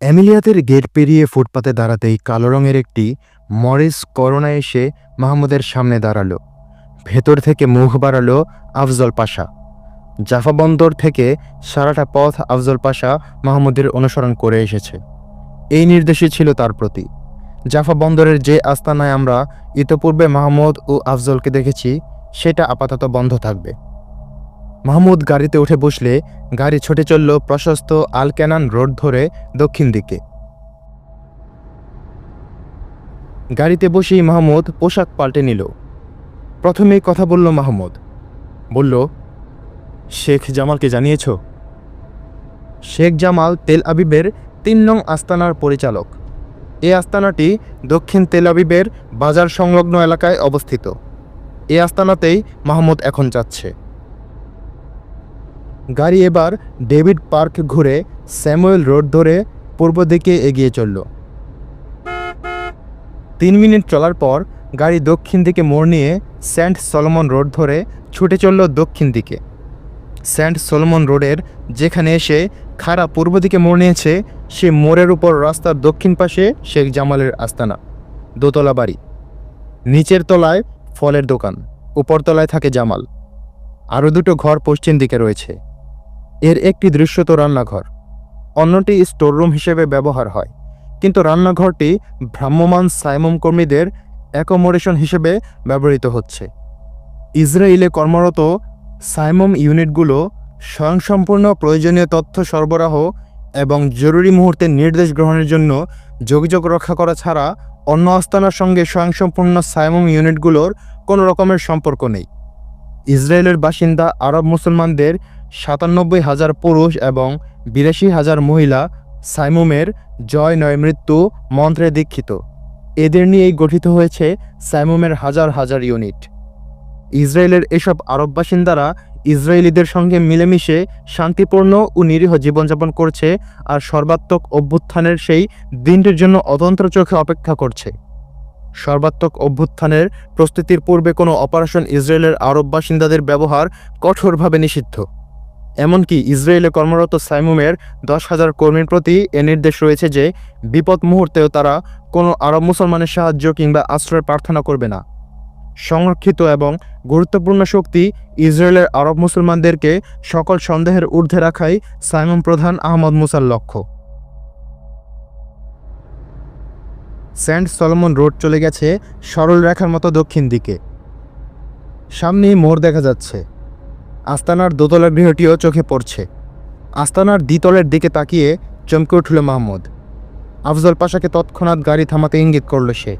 এমিলিয়াতের gate পেরিয়ে ফুটপাতে দাঁড়াতেই কালো রঙের একটি মরিস করোনা এসে মাহমুদের সামনে দাঁড়াল। ভেতর থেকে মুখ বাড়ালো আফজল পাশা। জাফা বন্দর থেকে সারাটা পথ আফজল পাশা মাহমুদের অনুসরণ করে এসেছে। এই নির্দেশই ছিল তার প্রতি। জাফা বন্দরের যে আস্তানায় আমরা ইতোপূর্বে মাহমুদ ও আফজলকে দেখেছি, সেটা আপাতত বন্ধ থাকবে। মাহমুদ গাড়িতে উঠে বসলে গাড়ি ছুটে চলল প্রশস্ত আলক্যানান রোড ধরে দক্ষিণ দিকে। গাড়িতে বসেই মাহমুদ পোশাক পাল্টে নিল। প্রথমেই কথা বলল মাহমুদ। বলল, শেখ জামালকে জানিয়েছ? শেখ জামাল তেল আবিবের তিন নং আস্তানার পরিচালক। এই আস্তানাটি দক্ষিণ তেল আবিবের বাজার সংলগ্ন এলাকায় অবস্থিত। এই আস্তানাতেই মাহমুদ এখন যাচ্ছে। গাড়ি এবার ডেভিড পার্ক ঘুরে স্যামুয়েল রোড ধরে পূর্ব দিকে এগিয়ে চলল। তিন মিনিট চলার পর গাড়ি দক্ষিণ দিকে মোড় নিয়ে সেন্ট সলোমন রোড ধরে ছুটে চলল দক্ষিণ দিকে। সেন্ট সলোমন রোডের যেখানে এসে খাড়া পূর্ব দিকে মোড় নিয়েছে, সে মোড়ের উপর রাস্তার দক্ষিণ পাশে শেখ জামালের আস্তানা, দোতলা বাড়ি। নিচের তলায় ফলের দোকান, উপরতলায় থাকে জামাল। আরও দুটো ঘর পশ্চিম দিকে রয়েছে। এর একটি দৃশ্যত রান্নাঘর। অন্যটি স্টোররুম হিসেবে ব্যবহার হয়। কিন্তু রান্নাঘরটি ভ্রাম্যমান সাইমম কর্মীদের অ্যাকোমোডেশন হিসেবে ব্যবহৃত হচ্ছে। ইসরায়েলে কর্মরত সাইমম ইউনিটগুলো স্বয়ংসম্পূর্ণ প্রয়োজনীয় তথ্য সরবরাহ এবং জরুরি মুহূর্তে নির্দেশ গ্রহণের জন্য যোগাযোগ রক্ষা করা ছাড়া অন্য আস্তানার সঙ্গে স্বয়ংসম্পূর্ণ সাইমম ইউনিটগুলোর কোনো রকমের সম্পর্ক নেই। ইসরায়েলের বাসিন্দা আরব মুসলমানদের সাতানব্বই হাজার পুরুষ এবং বিরাশি হাজার মহিলা সাইমুমের জয় নয় মৃত্যু মন্ত্রে দীক্ষিত। এদের নিয়েই গঠিত হয়েছে সাইমুমের হাজার হাজার ইউনিট। ইসরায়েলের এসব আরব বাসিন্দারা ইসরায়েলিদের সঙ্গে মিলেমিশে শান্তিপূর্ণ ও নিরীহ জীবনযাপন করছে আর সর্বাত্মক অভ্যুত্থানের সেই দিনটির জন্য অতন্ত্র চোখে অপেক্ষা করছে। সর্বাত্মক অভ্যুত্থানের প্রস্তুতির পূর্বে কোনো অপারেশন ইসরায়েলের আরব বাসিন্দাদের ব্যবহার কঠোরভাবে নিষিদ্ধ। এমনকি ইসরায়েলে কর্মরত সাইমুমের দশ হাজার কর্মীর প্রতি এ নির্দেশ রয়েছে যে বিপদ মুহূর্তেও তারা কোনো আরব মুসলমানের সাহায্য কিংবা আশ্রয় প্রার্থনা করবে না। সংরক্ষিত এবং গুরুত্বপূর্ণ শক্তি ইসরায়েলের আরব মুসলমানদেরকে সকল সন্দেহের ঊর্ধ্বে রাখাই সাইমুম প্রধান আহমদ মুসার লক্ষ্য। সেন্ট সলমন রোড চলে গেছে সরল রেখার মতো দক্ষিণ দিকে। সামনেই মোড় দেখা যাচ্ছে। আস্তানার দোতলা গৃহটিও চোখে পড়ছে। আস্তানার দ্বিতলের দিকে তাকিয়ে চমকে উঠল মাহমুদ। আফজল পাশাকে তৎক্ষণাৎ গাড়ি থামাতে ইঙ্গিত করল সে।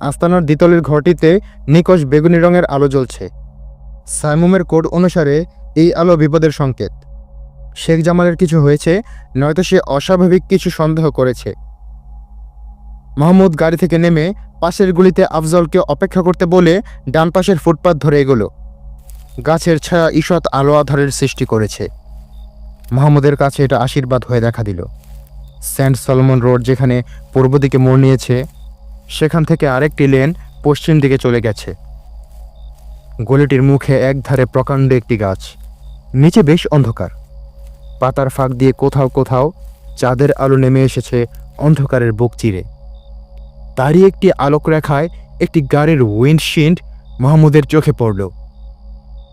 আস্তানার দ্বিতলের ঘরটিতে নিকশ বেগুনি রঙের আলো জ্বলছে। সাইমুমের কোড অনুসারে এই আলো বিপদের সংকেত। শেখ জামালের কিছু হয়েছে, নয়তো সে অস্বাভাবিক কিছু সন্দেহ করেছে। মাহমুদ গাড়ি থেকে নেমে পাশের গুলিতে আফজলকে অপেক্ষা করতে বলে ডান পাশের ফুটপাত ধরে এগোলো। গাছের ছায়া ঈষৎ আলো আধারের সৃষ্টি করেছে। মাহমুদের কাছে এটা আশীর্বাদ হয়ে দেখা দিল। সেন্ট সলমন রোড যেখানে পূর্ব দিকে মোড় নিয়েছে, সেখান থেকে আরেকটি লেন পশ্চিম দিকে চলে গেছে। গলিটির মুখে একধারে প্রকাণ্ড একটি গাছ, নিচে বেশ অন্ধকার। পাতার ফাঁক দিয়ে কোথাও কোথাও চাঁদের আলো নেমে এসেছে অন্ধকারের বুক চিরে। তারই একটি আলোক রেখায় একটি গাড়ির উইন্ডশিল্ড মাহমুদের চোখে পড়ল।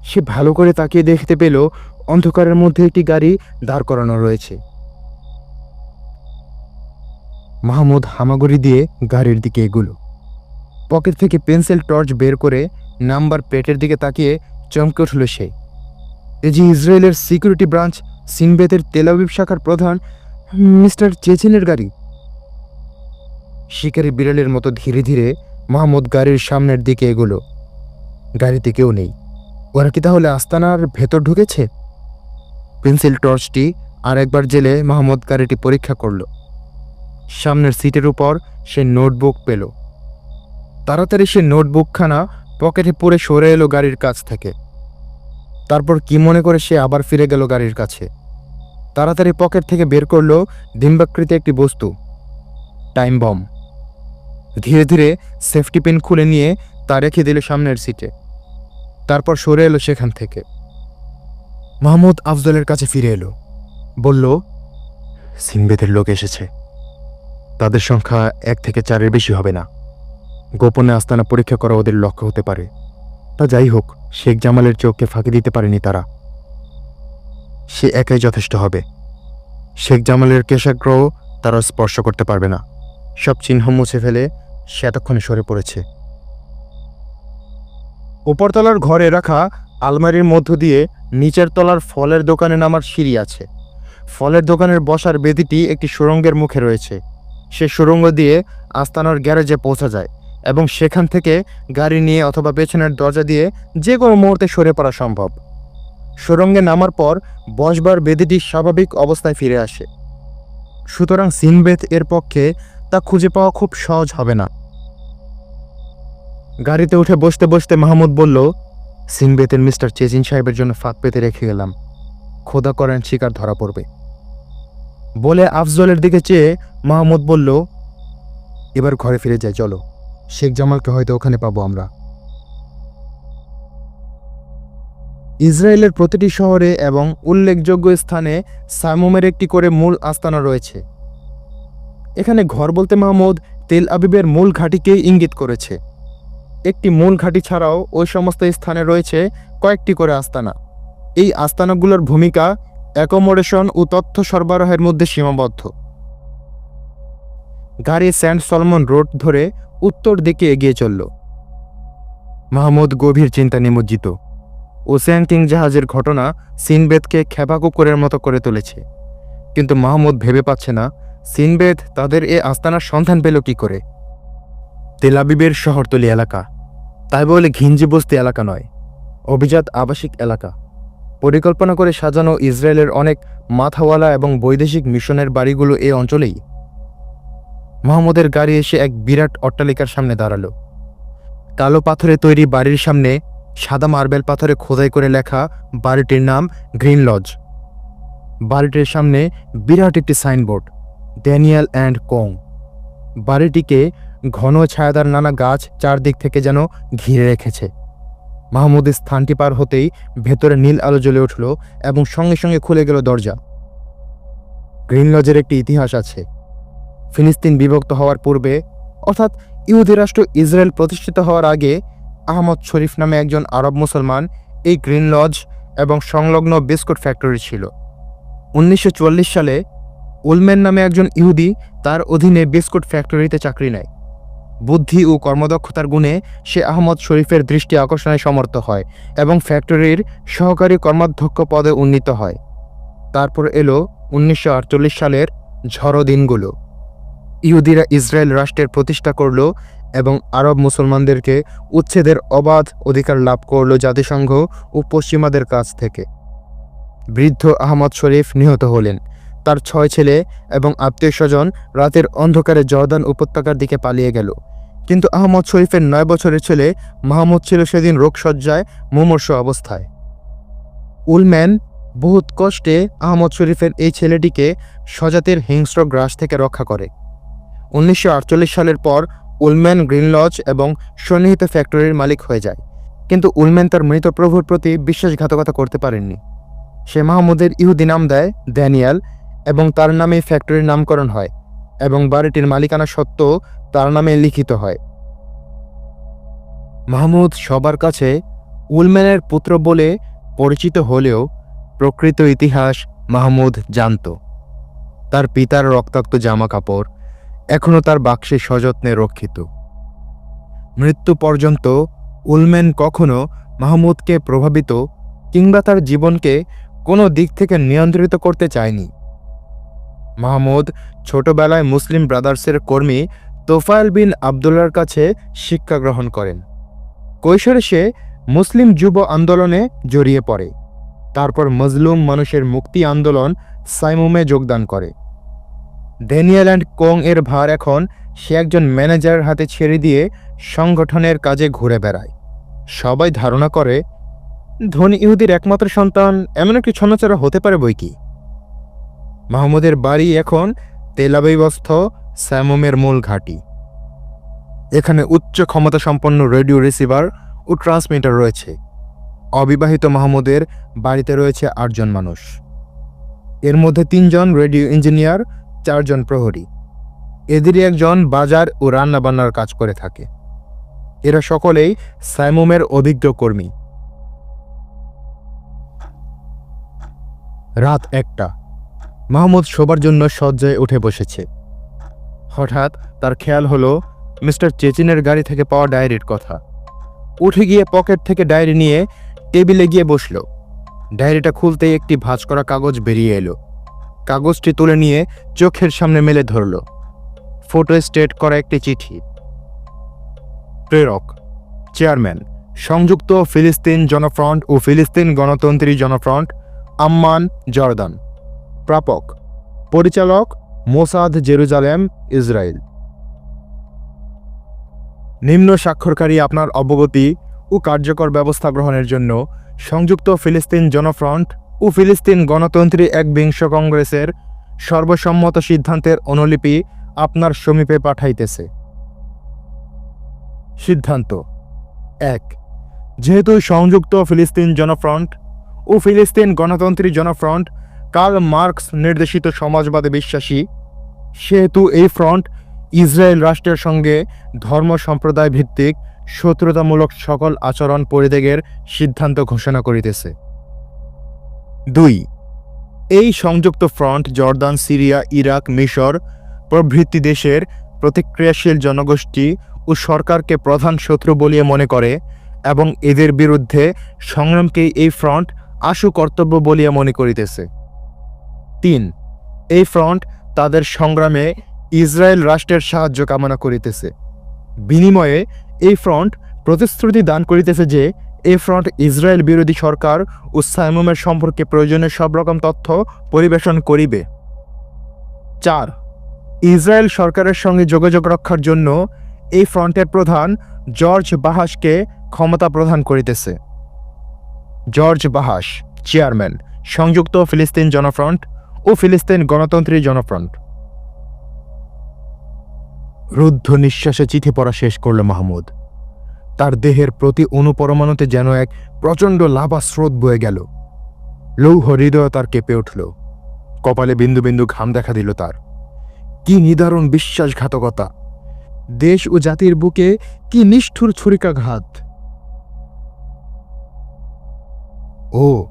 সে ভালো করে তাকিয়ে দেখতে পেল অন্ধকারের মধ্যে একটি গাড়ি দাঁড় করানো রয়েছে। মাহমুদ হামাগুড়ি দিয়ে গাড়ির দিকে এগুলো। পকেট থেকে পেন্সিল টর্চ বের করে নাম্বার প্লেটের দিকে তাকিয়ে চমকে উঠল সে। এ যে ইসরায়েলের সিকিউরিটি ব্রাঞ্চ, সিনবেতের তেলাবিব শাখার প্রধান মিস্টার চেচেনের গাড়ি। শিকারি বিড়ালের মতো ধীরে ধীরে মাহমুদ গাড়ির সামনের দিকে এগোলো। গাড়িতে কেউ নেই। ওরা কি তাহলে আস্তানার ভেতর ঢুকেছে? পেন্সিল টর্চটি আর একবার জেলে মাহমুদ গাড়িটি পরীক্ষা করল। সামনের সিটের উপর সে নোটবুক পেল। তাড়াতাড়ি সে নোটবুকখানা পকেটে পরে সরে এলো গাড়ির কাছ থেকে। তারপর কি মনে করে সে আবার ফিরে গেল গাড়ির কাছে? তাড়াতাড়ি পকেট থেকে বের করল ডিম্বাকৃতি একটি বস্তু। Time bomb. ধীরে ধীরে সেফটি পিন খুলে নিয়ে তা রেখে দিল সামনের সিটে তারপর সরে এলো সেখান থেকে। মাহমুদ আফজলের কাছে ফিরে এলো। বলল, সিনবেদের লোক এসেছে। তাদের সংখ্যা এক থেকে চারের বেশি হবে না। গোপনে আস্তানা পরীক্ষা করা ওদের লক্ষ্য হতে পারে। তা যাই হোক, শেখ জামালের চোখকে ফাঁকি দিতে পারেনি তারা। সে একাই যথেষ্ট হবে। শেখ জামালের কেশাগ্রহ তারা স্পর্শ করতে পারবে না। সব চিহ্ন মুছে ফেলে সে এতক্ষণে সরে পড়েছে। উপরতলার ঘরে রাখা আলমারির মধ্য দিয়ে নিচের তলার ফলের দোকানে নামার সিঁড়ি আছে। ফলের দোকানের বসার বেদিটি একটি সুড়ঙ্গের মুখে রয়েছে। সে সুরঙ্গ দিয়ে আস্তানার গ্যারেজে পৌঁছা যায় এবং সেখান থেকে গাড়ি নিয়ে অথবা পেছনের দরজা দিয়ে যে কোনো মুহূর্তে সরে পড়া সম্ভব। সুরঙ্গে নামার পর বসবার বেদিটি স্বাভাবিক অবস্থায় ফিরে আসে। সুতরাং সিনবেদ এর পক্ষে তা খুঁজে পাওয়া খুব সহজ হবে না। গাড়িতে উঠে বসতে বসতে মাহমুদ বলল, সিনবেতের মিস্টার চেজিন সাহেবের জন্য ফাঁক পেতে রেখে গেলাম। খোদা করেন, শিকার ধরা পড়বে। বলে আফজলের দিকে চেয়ে মাহমুদ বলল, এবার ঘরে ফিরে যাই, চলো। শেখ জামালকে হয়তো ওখানে পাবো আমরা। ইসরায়েলের প্রতিটি শহরে এবং উল্লেখযোগ্য স্থানে সাইমুমের একটি করে মূল আস্তানা রয়েছে। এখানে ঘর বলতে মাহমুদ তেল আবিবের মূল ঘাঁটিকেই ইঙ্গিত করেছে। একটি মূল ঘাঁটি ছাড়াও ওই সমস্ত স্থানে রয়েছে কয়েকটি করে আস্তানা। এই আস্তানাগুলোর ভূমিকা অ্যাকোমোডেশন ও তথ্য সরবরাহের মধ্যে সীমাবদ্ধ। গাড়ি সেন্ট সলমন রোড ধরে উত্তর দিকে এগিয়ে চলল। মাহমুদ গভীর চিন্তা নিমজ্জিত ওসেন কিং জাহাজের ঘটনা সিনবেদকে খেপা কুকুরের মতো করে তুলেছে। কিন্তু মাহমুদ ভেবে পাচ্ছে না, সিনবেদ তাদের এ আস্তানার সন্ধান পেল কি করে? তেলাবিবের শহরতলি এলাকা। তাই বলে ঘিঞ্জি বস্তি এলাকা নয়, অভিজাত আবাসিক এলাকা। পরিকল্পনা করে সাজানো ইসরায়েলের অনেক মাথাওয়ালা এবং বৈদেশিক মিশনের বাড়িগুলো এই অঞ্চলেই। মাহমুদের গাড়ি এসে এক বিরাট অট্টালিকার সামনে দাঁড়াল। কালো পাথরে তৈরি বাড়ির সামনে সাদা মার্বেল পাথরে খোদাই করে লেখা বাড়িটির নাম গ্রিন লজ। বাড়িটির সামনে বিরাট একটি সাইনবোর্ড, ড্যানিয়েল অ্যান্ড কোং। বাড়িটিকে ঘন ছায়াদার নানা গাছ চারদিক থেকে যেন ঘিরে রেখেছে। মাহমুদের স্থানটি পার হতেই ভেতরে নীল আলো জ্বলে উঠল এবং সঙ্গে সঙ্গে খুলে গেল দরজা। গ্রিন লজের একটি ইতিহাস আছে। ফিলিস্তিন বিভক্ত হওয়ার পূর্বে, অর্থাৎ ইহুদি রাষ্ট্র ইসরায়েল প্রতিষ্ঠিত হওয়ার আগে, আহমদ শরীফ নামে একজন আরব মুসলমান এই গ্রিন লজ এবং সংলগ্ন বিস্কুট ফ্যাক্টরি ছিল। উনিশশো চুয়াল্লিশ সালে উলমেন নামে একজন ইহুদি তার অধীনে বিস্কুট ফ্যাক্টরিতে চাকরি নেয়। বুদ্ধি ও কর্মদক্ষতার গুণে সে আহমদ শরীফের দৃষ্টি আকর্ষণে সমর্থ হয় এবং ফ্যাক্টরির সহকারী কর্মাধ্যক্ষ পদে উন্নীত হয়। তারপর এলো উনিশশো আটচল্লিশ সালের ঝড়ো দিনগুলো। ইহুদিরা ইসরায়েল রাষ্ট্রের প্রতিষ্ঠা করল এবং আরব মুসলমানদেরকে উচ্ছেদের অবাধ অধিকার লাভ করল জাতিসংঘ ও পশ্চিমাদের কাছ থেকে। বৃদ্ধ আহমদ শরীফ নিহত হলেন। তার ছয় ছেলে এবং আত্মীয় স্বজন রাতের অন্ধকারে জর্দান উপত্যকার দিকে পালিয়ে গেল। কিন্তু আহমদ শরীফের নয় বছরের ছেলে মাহমুদ ছিল সেদিন রোগসজ্জায় মুমর্ষ অবস্থায়। উলম্যান বহুত কষ্টে আহমদ শরীফের এই ছেলেটিকে স্বজাতির হিংস্র গ্রাস থেকে রক্ষা করে। উনিশশো আটচল্লিশ সালের পর উলম্যান গ্রিন লজ এবং সন্নিহিত ফ্যাক্টরির মালিক হয়ে যায়। কিন্তু উলম্যান তার মৃত প্রভুর প্রতি বিশ্বাসঘাতকতা করতে পারেননি। সে মাহমুদের ইহুদি নাম দেয় ড্যানিয়াল এবং তার নামে ফ্যাক্টরির নামকরণ হয় এবং বাড়িটির মালিকানা সত্ত্বেও তার নামে লিখিত হয়। মাহমুদ সবার কাছে উলম্যানের পুত্র বলে পরিচিত হলেও প্রকৃত ইতিহাস মাহমুদ জানত। তার পিতার রক্তাক্ত জামা কাপড় এখনও তার বাক্সে সযত্নে রক্ষিত। মৃত্যু পর্যন্ত উলম্যান কখনো মাহমুদকে প্রভাবিত কিংবা তার জীবনকে কোনো দিক থেকে নিয়ন্ত্রিত করতে চায়নি। মাহমুদ, ছোটবেলায় মুসলিম ব্রাদার্সের কর্মী তোফায়েল বিন আবদুল্লার কাছে শিক্ষা গ্রহণ করেন। কৈশোরে সে মুসলিম যুব আন্দোলনে জড়িয়ে পড়ে। তারপর মজলুম মানুষের মুক্তি আন্দোলন সাইমুমে যোগদান করে। ড্যানিয়েল অ্যান্ড কোং এর ভার এখন সে একজন ম্যানেজারের হাতে ছেড়ে দিয়ে সংগঠনের কাজে ঘুরে বেড়ায়। সবাই ধারণা করে, ধনী ইহুদির একমাত্র সন্তান এমন একটি ছন্নচারা হতে পারে বই কি? মাহমুদের বাড়ি এখন তেলাবিবস্থ স্যামুমের মূল ঘাঁটি। এখানে উচ্চ ক্ষমতা সম্পন্ন রেডিও রিসিভার ও ট্রান্সমিটার রয়েছে। অবিবাহিত মাহমুদের বাড়িতে রয়েছে আটজন মানুষ। এর মধ্যে তিনজন রেডিও ইঞ্জিনিয়ার, চারজন প্রহরী। এদেরই একজন বাজার ও রান্নাবান্নার কাজ করে থাকে। এরা সকলেই সাইমুমের অভিজ্ঞ কর্মী। রাত একটা। মাহমুদ শোবার জন্য শয্যায় উঠে বসেছে। হঠাৎ তার খেয়াল হলো মিস্টার চেচিনের গাড়ি থেকে পাওয়া ডায়েরির কথা। উঠে গিয়ে পকেট থেকে ডায়েরি নিয়ে টেবিলে গিয়ে বসল। ডায়েরিটা খুলতেই একটি ভাঁজ করা কাগজ বেরিয়ে এলো। কাগজটি তুলে নিয়ে চোখের সামনে মেলে ধরল। ফটো স্টেট করা একটি চিঠি। প্রেরক, চেয়ারম্যান, সংযুক্ত ফিলিস্তিন জনফ্রন্ট ও ফিলিস্তিন গণতন্ত্রী জনফ্রন্ট, আম্মান জর্দান। প্রাপক, পরিচালক মোসাদ জেরুজালেম ইসরায়েল নিম্ন স্বাক্ষরকারী আপনার অবগতি ও কার্যকর ব্যবস্থা গ্রহণের জন্য সংযুক্ত ফিলিস্তিন জনফ্রন্ট ও ফিলিস্তিন গণতন্ত্রী এক বিংশ কংগ্রেসের সর্বসম্মত সিদ্ধান্তের অনুলিপি আপনার সমীপে পাঠাইতেছে। সিদ্ধান্ত এক, যেহেতু সংযুক্ত ফিলিস্তিন জনফ্রন্ট ও ফিলিস্তিন গণতন্ত্রী জনফ্রন্ট কার্ল মার্কস নির্দেশিত সমাজবাদে বিশ্বাসী, সেহেতু এই ফ্রন্ট ইসরায়েল রাষ্ট্রের সঙ্গে ধর্ম সম্প্রদায় ভিত্তিক শত্রুতামূলক সকল আচরণ পরিত্যাগের সিদ্ধান্ত ঘোষণা করিতেছে। দুই, এই সংযুক্ত ফ্রন্ট জর্দান, সিরিয়া, ইরাক, মিশর প্রভৃতি দেশের প্রতিক্রিয়াশীল জনগোষ্ঠী ও সরকারকে প্রধান শত্রু বলিয়ে মনে করে এবং এদের বিরুদ্ধে সংগ্রামকেই এই ফ্রন্ট আশু কর্তব্য বলিয়া মনে করিতেছে। তিন, এই ফ্রন্ট তাদের সংগ্রামে ইসরায়েল রাষ্ট্রের সাহায্য কামনা করিতেছে। বিনিময়ে এই ফ্রন্ট প্রতিশ্রুতি দান করিতেছে যে এই ফ্রন্ট ইসরায়েল বিরোধী সরকার ও সাইমুমের সম্পর্কে প্রয়োজনীয় সব রকম তথ্য পরিবেশন করিবে। চার, ইসরায়েল সরকারের সঙ্গে যোগাযোগ রক্ষার জন্য এই ফ্রন্টের প্রধান জর্জ বাহাসকে ক্ষমতা প্রদান করিতেছে। জর্জ বাহাস চেয়ারম্যান, সংযুক্ত ফিলিস্তিন জনফ্রন্ট ও ফিলিস্তিন গণতন্ত্রী জনফ্রন্ট। রুদ্ধ নিঃশ্বাসে চিঠি পড়া শেষ করল মাহমুদ। তার দেহের প্রতি অনুপরমাণুতে যেন এক প্রচণ্ড লাভা স্রোত বয়ে গেল। লৌহ হৃদয় তার কেঁপে উঠল। কপালে বিন্দু বিন্দু ঘাম দেখা দিল তার। কি নিদারুণ বিশ্বাসঘাতকতা। দেশ ও জাতির বুকে কি নিষ্ঠুর ছুরিকাঘাত। ও,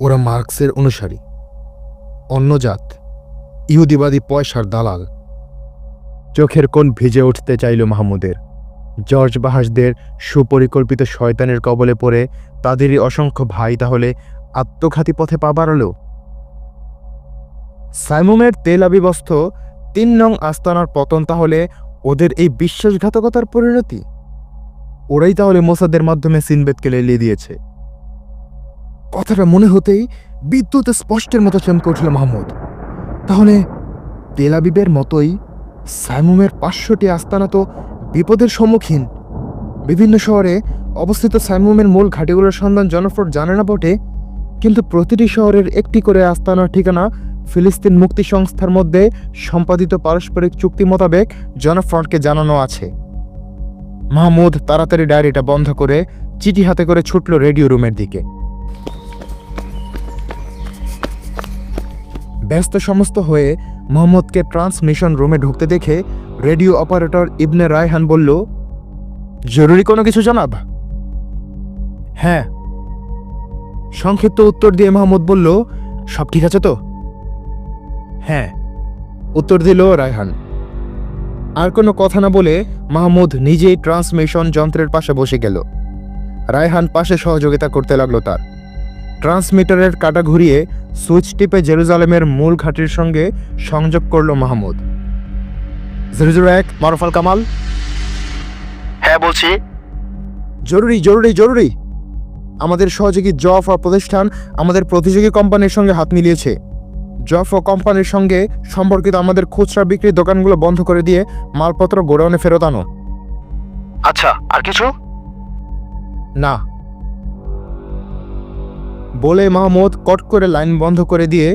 ওরা মার্কসের অনুসারী। অন্য জাত, ইহুদিবাদী পয়সার দালাল। চোখের কোণ ভিজে উঠতে চাইল মাহমুদের। জর্জ বাহাসদের সুপরিকল্পিত শয়তানের কবলে পড়ে তাদেরই অসংখ্য ভাই তাহলে আত্মঘাতী পথে পা বাড়ালো? সাইমুমের তেল আবিবস্থ তিন নং আস্তানার পতন তাহলে ওদের এই বিশ্বাসঘাতকতার পরিণতি? ওরাই তাহলে মোসাদের মাধ্যমে সিনবেদকে লেলিয়ে দিয়েছে। কথাটা মনে হতেই বিদ্যুৎ স্পষ্টের মতো চমকে উঠল মাহমুদ। তাহলে তেলাবিবের মতোই সাইমুমের পাঁচশোটি আস্তানা তো বিপদের সম্মুখীন। বিভিন্ন শহরে অবস্থিত সাইমুমের মূল ঘাটিগুলোর সন্ধান জনফ্রট জানে না বটে, কিন্তু প্রতিটি শহরের একটি করে আস্তানার ঠিকানা ফিলিস্তিন মুক্তি সংস্থার মধ্যে সম্পাদিত পারস্পরিক চুক্তি মোতাবেক জনফ্রন্টকে জানানো আছে। মাহমুদ তাড়াতাড়ি ডায়েরিটা বন্ধ করে চিঠি হাতে করে ছুটল রেডিও রুমের দিকে। ব্যস্ত সমস্ত হয়ে মোহাম্মদকে ট্রান্সমিশন রুমে ঢুকতে দেখে রেডিও অপারেটর ইবনে রায়হান বলল, জরুরি কোনো কিছু, জানাব? হ্যাঁ। সংক্ষিপ্ত উত্তর দিয়ে মাহমুদ বলল, সব ঠিক আছে তো? হ্যাঁ। উত্তর দিল রায়হান। আর কোনো কথা না বলে মাহমুদ নিজেই ট্রান্সমিশন যন্ত্রের পাশে বসে গেল। রায়হান পাশে সহযোগিতা করতে লাগল তার। ট্রান্সমিটারের কাটা ঘুরিয়ে সুইচ টিপে জেরুজালেমের মূল ঘাটির সঙ্গে সংযোগ করল মাহমুদ। জিরো জিরো এক মারুফাল কামাল। হ্যাঁ বলছি। জরুরি জরুরি জরুরি। আমাদের সহযোগী জফ প্রতিষ্ঠান আমাদের প্রতিযোগী কোম্পানির সঙ্গে হাত মিলিয়েছে। জফ ও কোম্পানির সঙ্গে সম্পর্কিত আমাদের খুচরা বিক্রির দোকানগুলো বন্ধ করে দিয়ে মালপত্র গোডাউনে ফেরত আনো। আচ্ছা আর কিছু? না। বলে মাহমুদ কট করে লাইন বন্ধ করে দিয়ে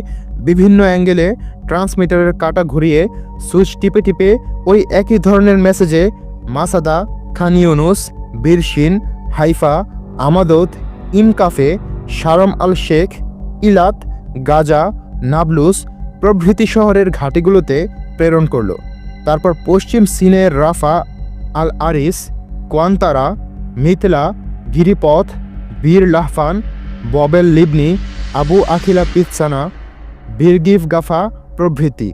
বিভিন্ন অ্যাঙ্গেলে ট্রান্সমিটারের কাটা ঘুরিয়ে সুইচ টিপে টিপে ওই একই ধরনের মেসেজে মাসাদা, খান ইউনুস বীরসিন হাইফা আমাদত ইমকাফে Sharm el Sheikh, Eilat, Gaza, Nablus প্রভৃতি শহরের ঘাঁটিগুলোতে প্রেরণ করল। তারপর পশ্চিম সিনের রাফা আল আরিস, কোয়ান্তারা, মিথলা, গিরিপথ, বীর লাহফান ববেল লিবনি, আবু আখিলা পিৎসানা, বীরগিফ গাফা প্রভৃতি।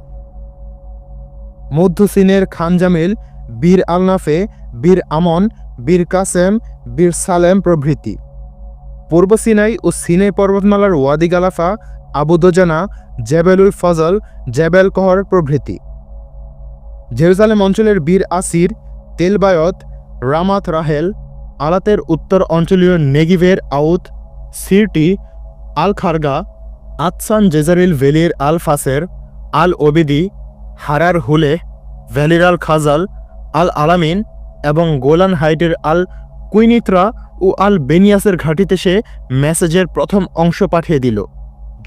মধ্য চীনের খানজামিল বীর আলনাফে, বীর আমন, বীর কাসেম, বীর সালেম প্রভৃতি। পূর্ব সিনাই ও সিনে পর্বতমালার ওয়াদি গালাফা, আবু দোজানা, জেবেলুল ফজল, জেবেল কহর প্রভৃতি। জেরুজালেম অঞ্চলের বীর আসির, তেলবায়ত, রামাত রাহেল, আলাতের উত্তর অঞ্চলীয় নেগিভের আউত সিরটি আল খারগা আতসান জেজারিল ভেলির আল ফাসের আল ওবিদি হারার হুলে ভ্যালির আল খাজাল আল আলামিন এবং গোলান হাইটের আল কুইনিত্রা ও আল বেনিয়াসের ঘাঁটিতে সে মেসেজের প্রথম অংশ পাঠিয়ে দিল।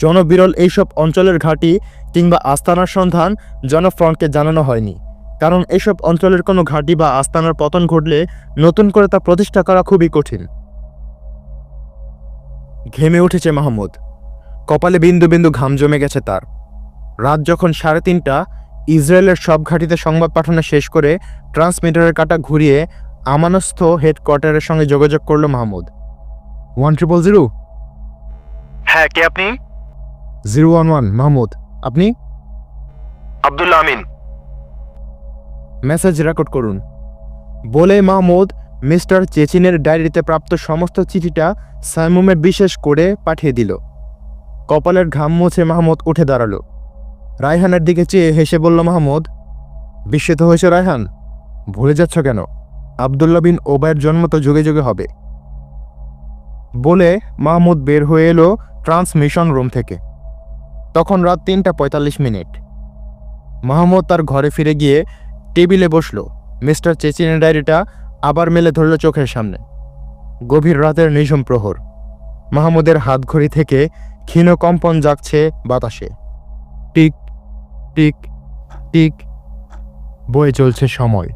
জনবিরল এইসব অঞ্চলের ঘাঁটি কিংবা আস্তানার সন্ধান জনফ্রন্টকে জানানো হয়নি। কারণ এসব অঞ্চলের কোনো ঘাঁটি বা আস্তানার পতন ঘটলে নতুন করে তা প্রতিষ্ঠা করা খুবই কঠিন। ঘেমে উঠেছে মাহমুদ। কপালে বিন্দু বিন্দু ঘাম জমে গেছে তার। রাত যখন সাড়ে তিনটা ইসরায়েলের সব ঘাঁটিতে সংবাদ পাঠানো শেষ করে ট্রান্সমিটারের কাটা ঘুরিয়ে আমানস্থ হেডকোয়ার্টারের সঙ্গে যোগাযোগ করল মাহমুদ। One triple zero. হ্যাঁ কে আপনি? Zero one one Mahmud. আপনি? আব্দুল্লাহ আমিন। মেসেজ রেকর্ড করুন। বলে মাহমুদ মিস্টার চেচিনের ডায়েরিতে প্রাপ্ত সমস্ত চিঠিটা সাইমুমে বিশেষ করে পাঠিয়ে দিল। কপালের ঘাম মুছে মাহমুদ উঠে দাঁড়াল। রায়হানের দিকে চেয়ে হেসে বলল, মাহমুদ, বিস্মিত হয়েছে রায়হান? ভুলে যাচ্ছ কেন? আবদুল্লা বিন ওবায়ের জন্ম তো যুগে যুগে হবে। বলে মাহমুদ বের হয়ে এলো ট্রান্সমিশন রুম থেকে। তখন রাত তিনটা পঁয়তাল্লিশ মিনিট। মাহমুদ তার ঘরে ফিরে গিয়ে টেবিলে বসল। মিস্টার চেচিনের ডায়েরিটা আবার মেলে ধরল চোখের সামনে। গভীর রাতের নিঝুম প্রহর। মাহমুদের হাতঘড়ি থেকে ক্ষীণ কম্পন জাগছে বাতাসে। টিক টিক টিক, বয়ে চলছে সময়।